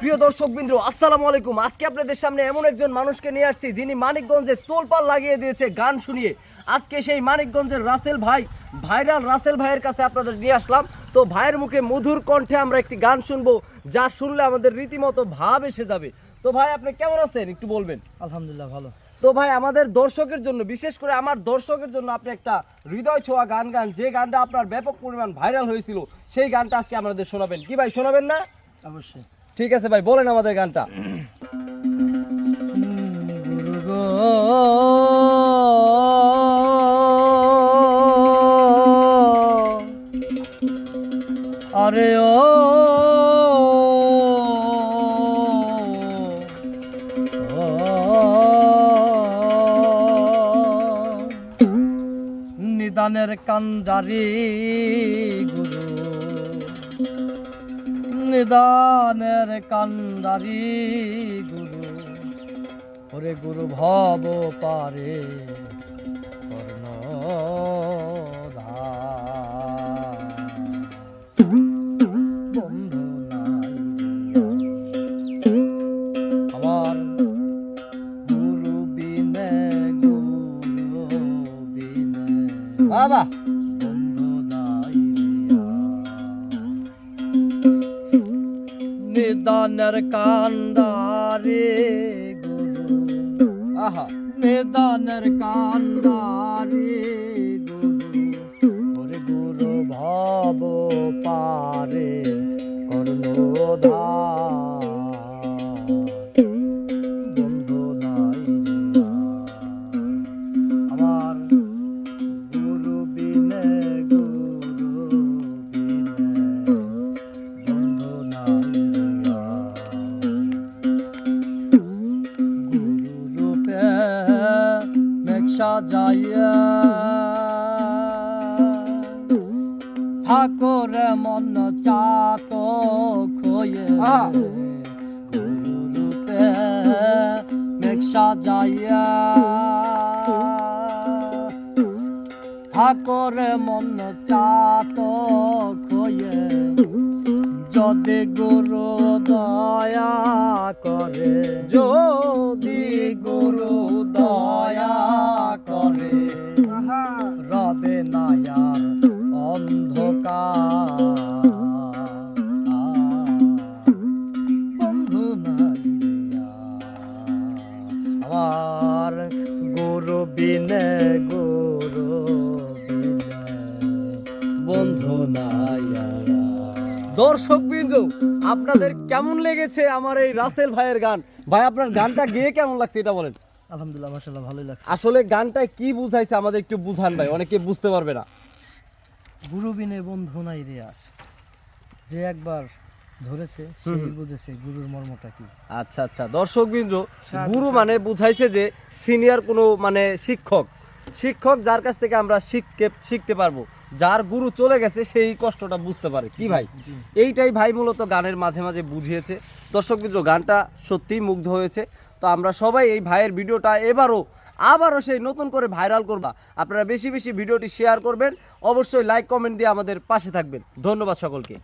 প্রিয় দর্শক বিন্দু আসসালামু আলাইকুম। আজকে আপনাদের সামনে এমন একজন মানুষকে নিয়ে আসছি যিনি মানিকগঞ্জে তোলপাল লাগিয়ে দিয়েছে গান শুনিয়ে। আজকে সেই মানিকগঞ্জের রাসেল ভাই ভাইরাল রাসেল ভাইয়ের কাছে আপনাদের নিয়ে আসলাম। তো ভাইয়ের মুখে মধুর কণ্ঠে আমরা একটি গান শুনব যা শুনলে আমাদের রীতিমতো ভাব এসে যাবে। তো ভাই আপনি কেমন আছেন? একটু বলবেন। আলহামদুলিল্লাহ ভালো। তো ভাই আমাদের দর্শকের জন্য বিশেষ করে আমার দর্শকের জন্য আপনি একটা হৃদয় ছোঁয়া গান গান। যে গানটা আপনার ব্যাপক পরিমাণ ভাইরাল হয়েছিল সেই গানটা আজকে আমাদের শোনাবেন। কি ভাই শোনাবেন না? অবশ্যই। ঠিক আছে ভাই বলেন আমাদের গানটা আরে ও নিদানের কান্ডারি গুরু নিদানের কান্ডারি গুরু। ওরে গুরু ভব পারে কর্ণ আমার গুরু বিনে বিনে বাবা! নিদানের কান্ডারে গুরু আহা নিদানের কান্ডারে গুরু গুরু ভব পারে কর্ণধার। বন্ধু নাই আমার মেঘসা যাইয়া ঠাকুর মন চাত খোয়ে আহা। গুরু রূপে মেঘসা যাইয়া ঠাকুর মন চাত খোয়ে যদি গুরু দয়া করে যদি অন্ধকার বন্ধু নাইয়া আমার গুরু বিনে গুরু বিনে বন্ধু নাইয়া দর্শক বিন্দু আপনাদের কেমন লেগেছে আমার এই রাসেল ভাইয়ের গান? ভাই আপনার গানটা গেয়ে কেমন লাগছে এটা বলেন? আলহামদুলিল্লাহ মাশাআল্লাহ ভালোই লাগছে। আসলে গানটায় কি বুঝাইছে আমাদের একটু বুঝান ভাই অনেকে বুঝতে পারবে না। গুরু বিনে বন্ধু নাই রে আর। যে একবার ধরেছে সেই বুঝেছে গুরুর মর্মটা কি। আচ্ছা আচ্ছা। দর্শক বিন্দু গুরু মানে বুঝাইছে যে সিনিয়র কোনো মানে শিক্ষক শিক্ষক যার কাছ থেকে আমরা শিখতে শিখতে পারব যার গুরু চলে গেছে সেই কষ্টটা বুঝতে পারে। কি ভাই? এইটাই ভাই মূলত গানের মাঝে মাঝে বুঝিয়েছে। দর্শক বিন্দু গানটা সত্যিই মুগ্ধ হয়েছে। তো আমরা সবাই এই ভাইয়ের ভিডিওটা এবারও আবারও সেই নতুন করে ভাইরাল করবা। আপনারা বেশি বেশি ভিডিওটি শেয়ার করবেন। অবশ্যই লাইক কমেন্ট দিয়ে আমাদের পাশে থাকবেন। ধন্যবাদ সকলকে।